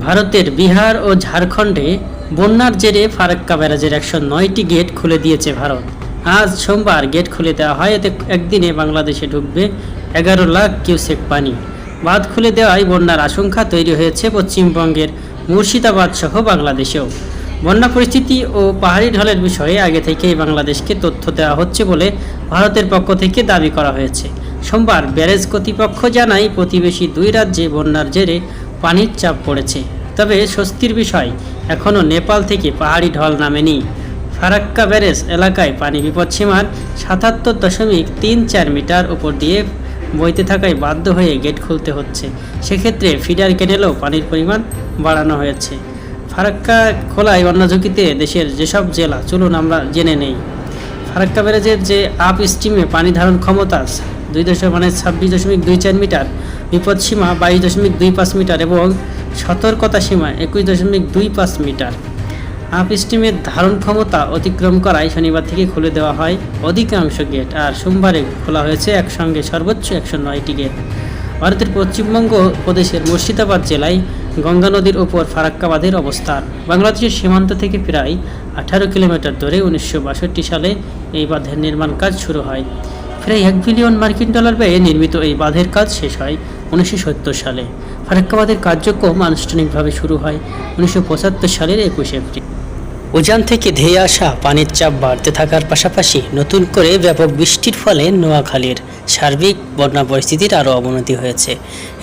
ভারতের বিহার ও ঝাড়খণ্ডে বন্যার জেরে ফারাক্কা ব্যারাজের একশো নয়টি গেট খুলে দিয়েছে ভারত। আজ সোমবার গেট খুলে দেওয়া হয়, এতে একদিনে বাংলাদেশে ঢুকবে এগারো লাখ কিউসেক পানি। বাঁধ খুলে দেওয়ায় বন্যার আশঙ্কা তৈরি হয়েছে পশ্চিমবঙ্গের মুর্শিদাবাদ সহ বাংলাদেশেও। বন্যা পরিস্থিতি ও পাহাড়ি ঢলের বিষয়ে আগে থেকেই বাংলাদেশকে তথ্য দেওয়া হচ্ছে বলে ভারতের পক্ষ থেকে দাবি করা হয়েছে। সোমবার ব্যারেজ কর্তৃপক্ষ জানায়, প্রতিবেশী দুই রাজ্যে বন্যার জেরে পানির চাপ পড়েছে। তবে স্বস্তির বিষয় এখনও নেপাল থেকে পাহাড়ি ঢল নামেনি। ফারাক্কা ব্যারেজ এলাকায় পানি বিপদসীমার সাতাত্তর দশমিক তিন চার মিটার উপর দিয়ে বইতে থাকায় বাধ্য হয়ে গেট খুলতে হচ্ছে। সেক্ষেত্রে ফিডার কেনেলেও পানির পরিমাণ বাড়ানো হয়েছে। ফারাক্কা খোলায় অন্য ঝুঁকিতে দেশের যেসব জেলা, চলুন আমরা জেনে নেই। ফারাক্কা ব্যারেজের যে আপ স্ট্রিমে পানি ধারণ ক্ষমতা দুই দশমিক মানে ছাব্বিশ দশমিক দুই চার মিটার, বিপদ সীমা বাইশ দশমিক দুই পাঁচ মিটার এবং সতর্কতা সীমা একুশ দশমিক দুই পাঁচ মিটার। আপ স্ট্রিমের ধারণ ক্ষমতা অতিক্রম করায় শনিবার থেকে খুলে দেওয়া হয় অধিকাংশ গেট আর সোমবারে খোলা হয়েছে একসঙ্গে সর্বোচ্চ একশো নয়টি গেট। ভারতের পশ্চিমবঙ্গ প্রদেশের মুর্শিদাবাদ জেলায় গঙ্গা নদীর ওপর ফারাক্কাবাদের অবস্থান। বাংলাদেশের সীমান্ত থেকে প্রায় আঠারো কিলোমিটার দূরে উনিশশো সালে এই বাঁধের নির্মাণ কাজ শুরু হয়। প্রায় এক বিলিয়ন মার্কিন ডলার ব্যয়ে নির্মিত এই বাঁধের কাজ শেষ হয় উনিশশো সত্তর সালে। ফারাক্কা বাঁধের কার্যক্রম আনুষ্ঠানিকভাবে শুরু হয় উনিশশো পঁচাত্তর সালের একুশে এপ্রিল। উজান থেকে ধেয়ে আসা পানির চাপ বাড়তে থাকার পাশাপাশি নতুন করে ব্যাপক বৃষ্টির ফলে নোয়াখালীর সার্বিক বন্যা পরিস্থিতির আরও অবনতি হয়েছে।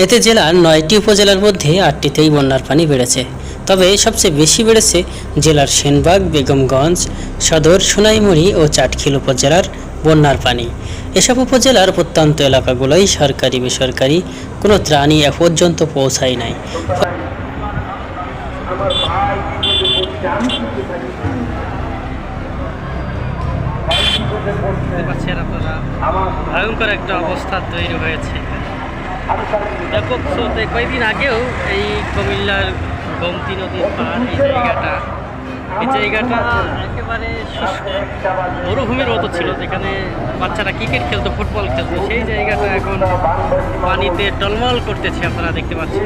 এতে জেলার নয়টি উপজেলার মধ্যে আটটিতেই বন্যার পানি বেড়েছে। তবে সবচেয়ে বেশি বেড়েছে জেলার সেনবাগ বেগমগঞ্জ সদর সোনাইমুড়ি ও চাটখিল উপজেলার বন্যার পানি। এসব উপজেলার প্রত্যন্ত এলাকাগুলোই সরকারি বেসরকারি কোনো ত্রাণই এ পর্যন্ত পৌঁছায় নাই। ভয়ঙ্কর একটা অবস্থা তৈরি হয়েছে। ব্যাপক স্রোতে কয়েকদিন আগেও এই কুমিল্লার গোমতী নদীর পার এই জায়গাটা। এই জায়গাটা একেবারে মরুভূমির মতো ছিল, যেখানে বাচ্চারা ক্রিকেট খেলতো, ফুটবল খেলতো। সেই জায়গাটা এখন পানিতে টলমল করতেছে, আপনারা দেখতে পাচ্ছেন।